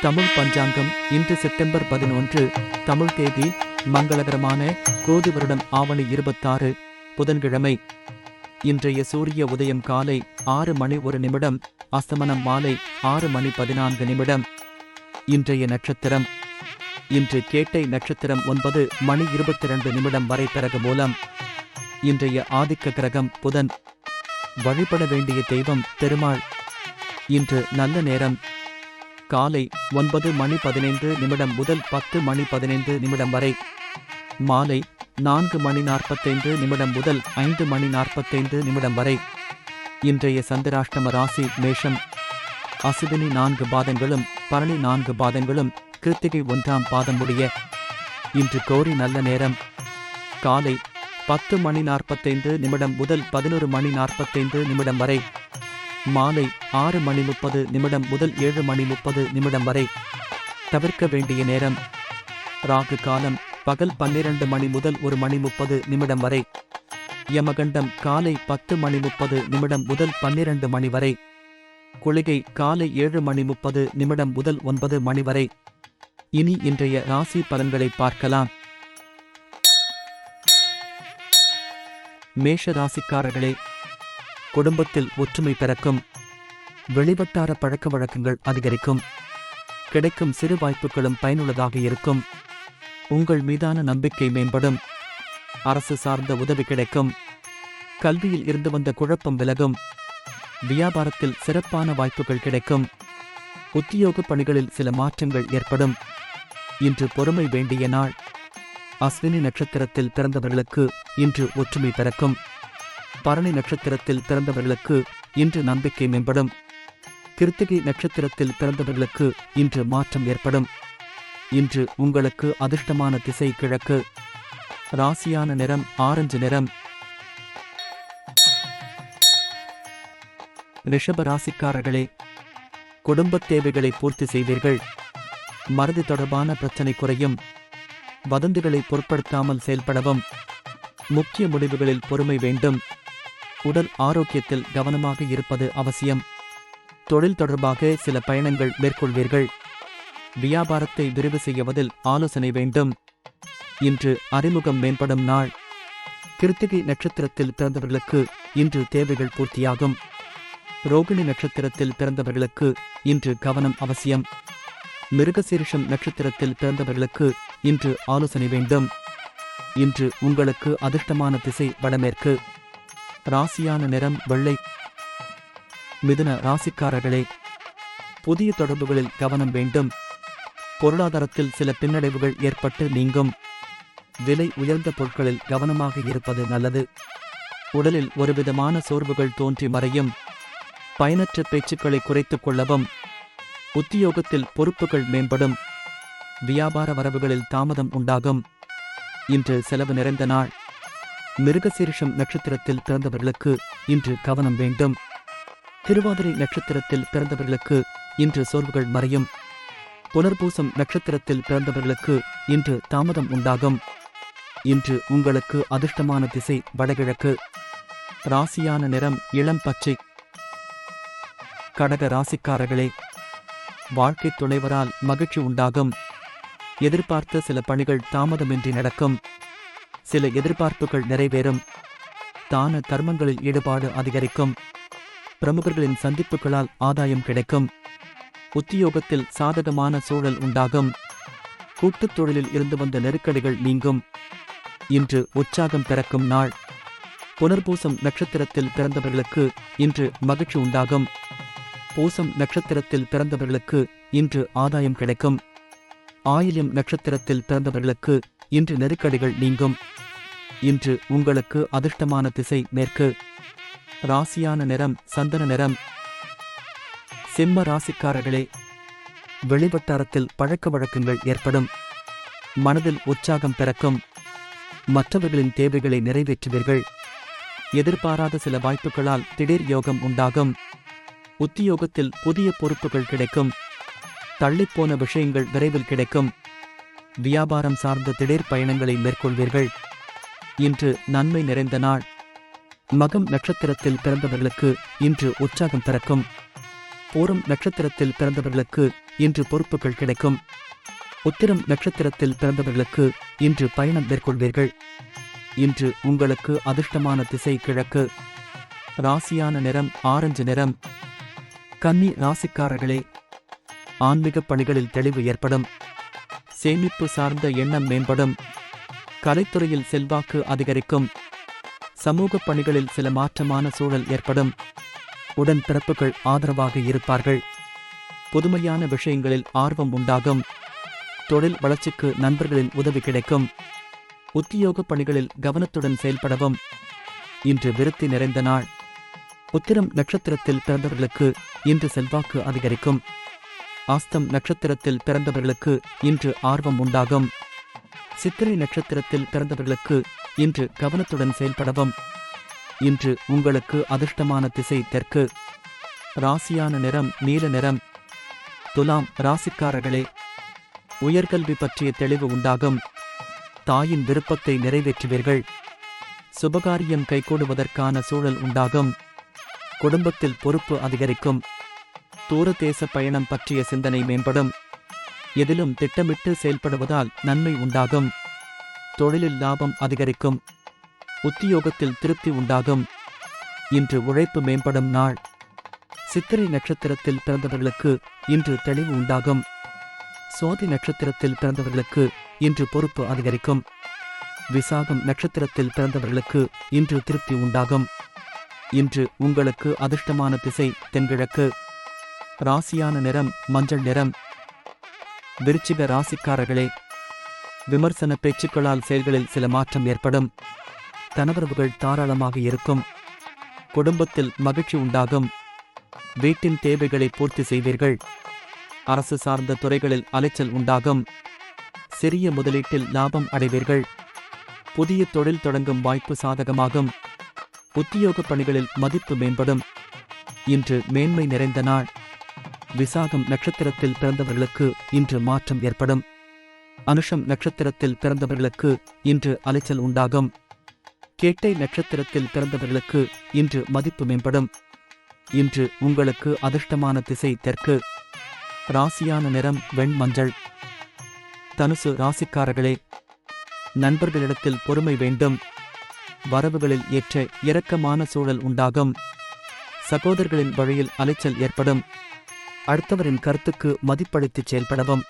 தமிழ் பஞ்சாங்கம் இன்று செப்டம்பர் பதினொன்று தமிழ் தேதி மங்களகரமான கோதி வருடம் ஆவணி இருபத்தாறு புதன்கிழமை. இன்றைய சூரிய உதயம் காலை ஆறு மணி ஒரு நிமிடம் அஸ்தமனம் மாலை ஆறு மணி பதினான்கு நிமிடம். இன்றைய நட்சத்திரம். இன்று கேட்டை நட்சத்திரம் ஒன்பது மணி இருபத்தி இரண்டு நிமிடம் வரை பிறகு மூலம். இன்றைய ஆதிக்க கிரகம் புதன். வழிபட வேண்டிய தெய்வம் பெருமாள். இன்று நல்ல நேரம் காலை ஒன்பது மணி பதினைந்து நிமிடம் முதல் பத்து மணி பதினைந்து நிமிடம் வரை. மாலை நான்கு மணி நாற்பத்தைந்து நிமிடம் முதல் ஐந்து மணி நாற்பத்தைந்து நிமிடம் வரை. இன்றைய சந்திராஷ்டம ராசி மேஷம். அசுவினி நான்கு பாதங்களும் பரணி நான்கு பாதங்களும் கிருத்திகை ஒன்றாம் பாதம் முடிய இன்று கோரி நல்ல நேரம். காலை பத்து மணி நாற்பத்தைந்து நிமிடம் முதல் பதினொரு மணி நாற்பத்தைந்து நிமிடம் வரை. மாலை ஆறு மணி முப்பது நிமிடம் முதல் ஏழு மணி முப்பது நிமிடம் வரை. தவிர்க்க வேண்டிய நேரம். ராகு காலம் பகல் பன்னிரண்டு மணி முதல் ஒரு மணி முப்பது நிமிடம் வரை. யமகண்டம் காலை பத்து மணி முப்பது நிமிடம் முதல் பன்னிரண்டு மணி வரை. குளிகை காலை ஏழு மணி முப்பது நிமிடம் முதல் ஒன்பது மணி வரை. இனி இன்றைய ராசி பலன்களை பார்க்கலாம். மேஷ ராசிக்காரர்களே குடும்பத்தில் ஒற்றுமை பிறக்கும். வெளிவட்டார பழக்க வழக்கங்கள் அதிகரிக்கும். கிடைக்கும் சிறு வாய்ப்புகளும் பயனுள்ளதாக இருக்கும். உங்கள் மீதான நம்பிக்கை மேம்படும். அரசு சார்ந்த உதவி கிடைக்கும். கல்வியில் இருந்து வந்த குழப்பம் விலகும். வியாபாரத்தில் சிறப்பான வாய்ப்புகள் கிடைக்கும். உத்தியோக பணிகளில் சில மாற்றங்கள் ஏற்படும். இன்று பொறுமை வேண்டிய நாள். அஸ்வினி நட்சத்திரத்தில் பிறந்தவர்களுக்கு இன்று ஒற்றுமை பிறக்கும். பரணி நட்சத்திரத்தில் பிறந்தவர்களுக்கு இன்று நம்பிக்கை மேம்படும். கிருத்திகை நட்சத்திரத்தில் பிறந்தவர்களுக்கு இன்று மாற்றம் ஏற்படும். இன்று உங்களுக்கு அதிர்ஷ்டமான திசை கிழக்கு. ராசியான நிறம் ஆரஞ்சு நிறம். ரிஷப ராசிக்காரர்களே குடும்பத் தேவைகளை பூர்த்தி செய்வீர்கள். மறதி தொடர்பான பிரச்சனை குறையும். வதந்திகளை பொருட்படுத்தாமல் செயல்படவும். முக்கிய முடிவுகளில் பொறுமை வேண்டும். உடல் ஆரோக்கியத்தில் கவனமாக இருப்பது அவசியம். தொழில் தொடர்பாக சில பயணங்கள் மேற்கொள்வீர்கள். வியாபாரத்தை விரிவு செய்வதில் ஆலோசனை வேண்டும். இன்று அறிமுகம் மேம்படும் நாள். கிருத்திகை நட்சத்திரத்தில் பிறந்தவர்களுக்கு இன்று தேவைகள் பூர்த்தியாகும். ரோகிணி நட்சத்திரத்தில் பிறந்தவர்களுக்கு இன்று கவனம் அவசியம். மிருகசீரிஷம் நட்சத்திரத்தில் பிறந்தவர்களுக்கு இன்று ஆலோசனை வேண்டும். இன்று உங்களுக்கு அதிர்ஷ்டமான திசை வடமேற்கு. ராசியான நிறம் வெள்ளை. மிதுன ராசிக்காரர்களே புதிய தொடர்புகளில் கவனம் வேண்டும். பொருளாதாரத்தில் சில பின்னடைவுகள் ஏற்பட்டு நீங்கும். விலை உயர்ந்த பொருட்களில் கவனமாக இருப்பது நல்லது. உடலில் ஒருவிதமான சோர்வுகள் தோன்றி மறையும். பயனற்ற பேச்சுக்களை குறைத்துக் கொள்ளவும். உத்தியோகத்தில் பொறுப்புகள் மேம்படும். வியாபார வரவுகளில் தாமதம் உண்டாகும். இன்று செலவு நிறைந்த நாள். மிருகசீரிஷம் நட்சத்திரத்தில் பிறந்தவர்களுக்கு இன்று கவனம் வேண்டும். திருவாதிரை நட்சத்திரத்தில் பிறந்தவர்களுக்கு இன்று சோர்வுகள் மறையும். புனர்பூசம் நட்சத்திரத்தில் பிறந்தவர்களுக்கு இன்று தாமதம் உண்டாகும். இன்று உங்களுக்கு அதிர்ஷ்டமான திசை வடகிழக்கு. ராசியான நிறம் இளம் பச்சை. கடக ராசிக்காரர்களே வாழ்க்கை துணைவரால் மகிழ்ச்சி உண்டாகும். எதிர்பார்த்த சில பணிகள் தாமதமின்றி நடக்கும். சில எதிர்பார்ப்புகள் நிறைவேறும். தான தர்மங்களில் ஈடுபாடு அதிகரிக்கும். பிரமுகர்களின் சந்திப்புகளால் ஆதாயம் கிடைக்கும். உத்தியோகத்தில் சாதகமான சூழல் உண்டாகும். கூட்டுத் தொழிலில் இருந்து வந்த நெருக்கடிகள் நீங்கும். இன்று உற்சாகம் பிறக்கும் நாள். புனர்பூசம் நட்சத்திரத்தில் பிறந்தவர்களுக்கு இன்று மகிழ்ச்சி உண்டாகும். பூசம் நட்சத்திரத்தில் பிறந்தவர்களுக்கு இன்று ஆதாயம் கிடைக்கும். ஆயிலியம் நட்சத்திரத்தில் பிறந்தவர்களுக்கு இன்று நெருக்கடிகள் நீங்கும். இன்று உங்களுக்கு அதிர்ஷ்டமான திசை மேற்கு. ராசியான நிறம் சந்தன நிறம். சிம்ம ராசிக்காரர்களே வெளிவட்டாரத்தில் பழக்க வழக்கங்கள் ஏற்படும். மனதில் உற்சாகம் பிறக்கும். மற்றவர்களின் தேவைகளை நிறைவேற்றுவீர்கள். எதிர்பாராத சில வாய்ப்புகளால் திடீர் யோகம் உண்டாகும். உத்தியோகத்தில் புதிய பொறுப்புகள் கிடைக்கும். தள்ளிப்போன விஷயங்கள் விரைவில் கிடைக்கும். வியாபாரம் சார்ந்த திடீர் பயணங்களை மேற்கொள்வீர்கள். இன்று நன்மை நிறைந்த நாள். மகம் நட்சத்திரத்தில் பிறந்தவர்களுக்கு இன்று உற்சாகம் பிறக்கும். பூரம் நட்சத்திரத்தில் பிறந்தவர்களுக்கு இன்று பொறுப்புகள் கிடைக்கும். உத்திரம் நட்சத்திரத்தில் பிறந்தவர்களுக்கு இன்று பயணம் மேற்கொள்வீர்கள். இன்று உங்களுக்கு அதிர்ஷ்டமான திசை கிழக்கு. ராசியான நிறம் ஆரஞ்சு நிறம். கன்னி ராசிக்காரர்களே ஆன்மீக பணிகளில் தெளிவு ஏற்படும். சேமிப்பு சார்ந்த எண்ணம் மேம்படும். கலைத்துறையில் செல்வாக்கு அதிகரிக்கும். சமூக பணிகளில் சில மாற்றமான சூழல் ஏற்படும். உடன் பிறப்புகள் ஆதரவாக இருப்பார்கள். புதுமையான விஷயங்களில் ஆர்வம் உண்டாகும். தொழில் வளர்ச்சிக்கு நண்பர்களின் உதவி கிடைக்கும். உத்தியோக பணிகளில் கவனத்துடன் செயல்படவும். இன்று விருத்தி நிறைந்த நாள். உத்திரம் நட்சத்திரத்தில் பிறந்தவர்களுக்கு இன்று செல்வாக்கு அதிகரிக்கும். ஆஸ்தம் நட்சத்திரத்தில் பிறந்தவர்களுக்கு இன்று ஆர்வம் உண்டாகும். சித்திரை நட்சத்திரத்தில் பிறந்தவர்களுக்கு இன்று கவனத்துடன் செயல்படவும். இன்று உங்களுக்கு அதிர்ஷ்டமான திசை தெற்கு. ராசியான நிறம் நீல நிறம். துலாம் ராசிக்காரர்களே உயர்கல்வி பற்றிய தெளிவு உண்டாகும். தாயின் விருப்பத்தை நிறைவேற்றுவீர்கள். சுபகாரியம் கைகூடுவதற்கான சூழல் உண்டாகும். குடும்பத்தில் பொறுப்பு அதிகரிக்கும். தூர தேச பயணம் பற்றிய சிந்தனை மேம்படும். எதிலும் திட்டமிட்டு செயல்படுவதால் நன்மை உண்டாகும். தொழிலில் லாபம் அதிகரிக்கும். உத்தியோகத்தில் திருப்தி உண்டாகும். இன்று உழைப்பு மேம்படும் நாள். சித்திரை நட்சத்திரத்தில் பிறந்தவர்களுக்கு இன்று தெளிவு உண்டாகும். சுவாதி நட்சத்திரத்தில் பிறந்தவர்களுக்கு இன்று பொறுப்பு அதிகரிக்கும். விசாகம் நட்சத்திரத்தில் பிறந்தவர்களுக்கு இன்று திருப்தி உண்டாகும். இன்று உங்களுக்கு அதிர்ஷ்டமான திசை தென்கிழக்கு. ராசியான நிறம் மஞ்சள் நிறம். விருச்சிக ராசிக்காரர்களே விமர்சன பேச்சுக்களால் செயல்களில் சில மாற்றம் ஏற்படும். கணவரவுகள் தாராளமாக இருக்கும். குடும்பத்தில் மகிழ்ச்சி உண்டாகும். வீட்டின் தேவைகளை பூர்த்தி செய்வீர்கள். அரசு சார்ந்த துறைகளில் அலைச்சல் உண்டாகும். சிறிய முதலீட்டில் லாபம் அடைவீர்கள். புதிய தொழில் தொடங்கும் வாய்ப்பு சாதகமாகும். உத்தியோக பணிகளில் மதிப்பு மேம்படும். இன்று மேன்மை நிறைந்த நாள். விசாகம் நட்சத்திரத்தில் பிறந்தவர்களுக்கு இன்று மாற்றம் ஏற்படும். அனுஷம் நட்சத்திரத்தில் பிறந்தவர்களுக்கு இன்று அலைச்சல் உண்டாகும். கேட்டை நட்சத்திரத்தில் பிறந்தவர்களுக்கு இன்று மதிப்பு மேம்படும். இன்று உங்களுக்கு அதிர்ஷ்டமான திசை தெற்கு. ராசியான நிறம் வெண்மஞ்சள். தனுசு ராசிக்காரர்களே நண்பர்களிடத்தில் பொறுமை வேண்டும். வரவுகளில் ஏற்ற இரக்கமான சூழல் உண்டாகும். சகோதரர்களின் வழியில் அலைச்சல் ஏற்படும். அடுத்தவரின் கருத்துக்கு மதிப்பளித்து செயல்படவும்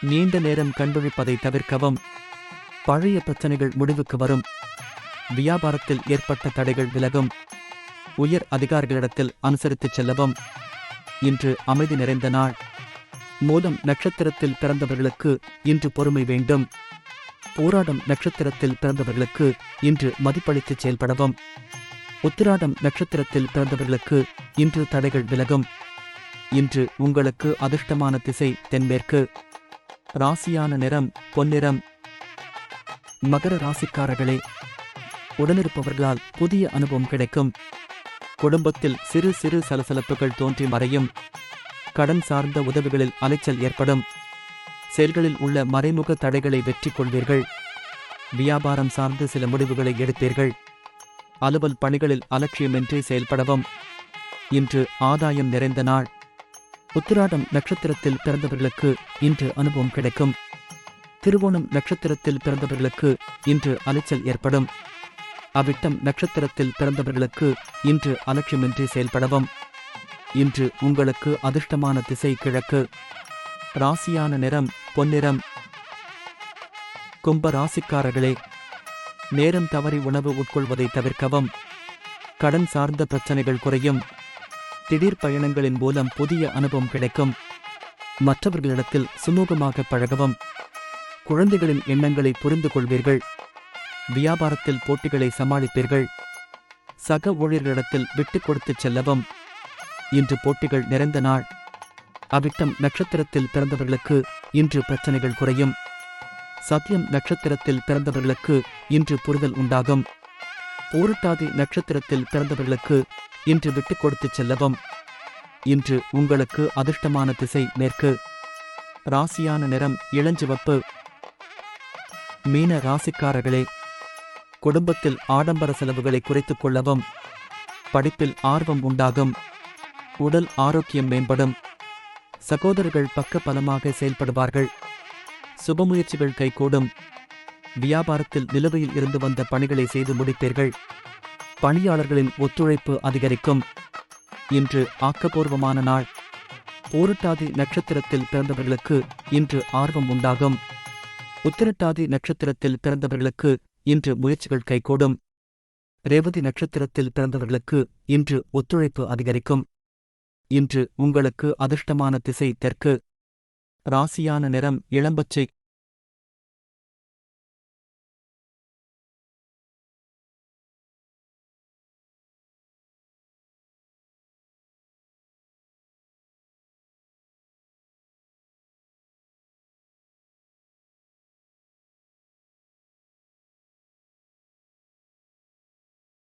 நீண்ட நேரம் கண்விழிப்பதை தவிர்க்கவும் பழைய பிரச்சனைகள் முடிவுக்கு வரும் வியாபாரத்தில் ஏற்பட்ட தடைகள் விலகும் உயர் அதிகாரிகளிடத்தில் அனுசரித்துச் செல்லவும். இன்று அமைதி நிறைந்த நாள். மூலம் நட்சத்திரத்தில் பிறந்தவர்களுக்கு இன்று பொறுமை வேண்டும். போராடம் நட்சத்திரத்தில் பிறந்தவர்களுக்கு இன்று மதிப்பளித்து செயல்படவும். உத்திராடம் நட்சத்திரத்தில் பிறந்தவர்களுக்கு இன்று தடைகள் விலகும். இன்று உங்களுக்கு அதிர்ஷ்டமான திசை தென்மேற்கு. ராசியான நிறம் பொன்னிறம். மகர ராசிக்காரர்களே உடனிருப்பவர்களால் புதிய அனுபவம் கிடைக்கும். குடும்பத்தில் சிறு சிறு சலசலப்புகள் தோன்றி மறையும். கடன் சார்ந்த உதவிகளில் அலைச்சல் ஏற்படும். செயல்களில் உள்ள மறைமுக தடைகளை வெற்றி கொள்வீர்கள். வியாபாரம் சார்ந்து சில முடிவுகளை எடுப்பீர்கள். அலுவல் பணிகளில் அலட்சியமின்றி செயல்படவும். இன்று ஆதாயம் நிறைந்த நாள். உத்திராடம் நட்சத்திரத்தில் பிறந்தவர்களுக்கு இன்று அனுபவம் கிடைக்கும். திருவோணம் நட்சத்திரத்தில் பிறந்தவர்களுக்கு இன்று அலைச்சல் ஏற்படும். அவிட்டம் நட்சத்திரத்தில் பிறந்தவர்களுக்கு இன்று அலட்சியமின்றி செயல்படவும். இன்று உங்களுக்கு அதிர்ஷ்டமான திசை கிழக்கு. ராசியான நிறம் பொன்னிறம். கும்ப ராசிக்காரர்களே நேரம் தவறி உணவு உட்கொள்வதை தவிர்க்கவும். கடன் சார்ந்த பிரச்சனைகள் குறையும். திடீர் பயணங்களின் மூலம் புதிய அனுபவம் கிடைக்கும். மற்றவர்களிடத்தில் சுமூகமாக பழகவும். குழந்தைகளின் எண்ணங்களை புரிந்து கொள்வீர்கள். வியாபாரத்தில் போட்டிகளை சமாளிப்பீர்கள். சக ஊழியர்களிடத்தில் விட்டுக் கொடுத்துச் செல்லவும். இன்று போட்டிகள் நிறைந்த நாள். அவிட்டம் நட்சத்திரத்தில் பிறந்தவர்களுக்கு இன்று பிரச்சனைகள் குறையும். சத்தியம் நட்சத்திரத்தில் பிறந்தவர்களுக்கு இன்று புரிதல் உண்டாகும். போரட்டாதி நட்சத்திரத்தில் பிறந்தவர்களுக்கு இன்று விட்டு கொடுத்து செல்லவும். இன்று உங்களுக்கு அதிர்ஷ்டமான திசை மேற்கு. ராசியான நிறம் இளஞ்சிவப்பு மீன ராசிக்காரர்களே குடும்பத்தில் ஆடம்பர செலவுகளை குறைத்துக் கொள்ளவும் படிப்பில் ஆர்வம் உண்டாகும் உடல் ஆரோக்கியம் மேம்படும். சகோதரர்கள் பக்க பலமாக செயல்படுவார்கள். சுபமுயற்சிகள் கைகூடும். வியாபாரத்தில் நிலுவையில் இருந்து வந்த பணிகளை செய்து முடிப்பீர்கள். பணியாளர்களின் ஒத்துழைப்பு அதிகரிக்கும். இன்று ஆக்கப்பூர்வமான நாள். போரட்டாதி நட்சத்திரத்தில் பிறந்தவர்களுக்கு இன்று ஆர்வம் உண்டாகும். உத்திரட்டாதி நட்சத்திரத்தில் பிறந்தவர்களுக்கு இன்று முயற்சிகள் கைகூடும். ரேவதி நட்சத்திரத்தில் பிறந்தவர்களுக்கு இன்று ஒத்துழைப்பு அதிகரிக்கும். இன்று உங்களுக்கு அதிர்ஷ்டமான திசை தெற்கு. ராசியான நிறம் இளம்பச்சை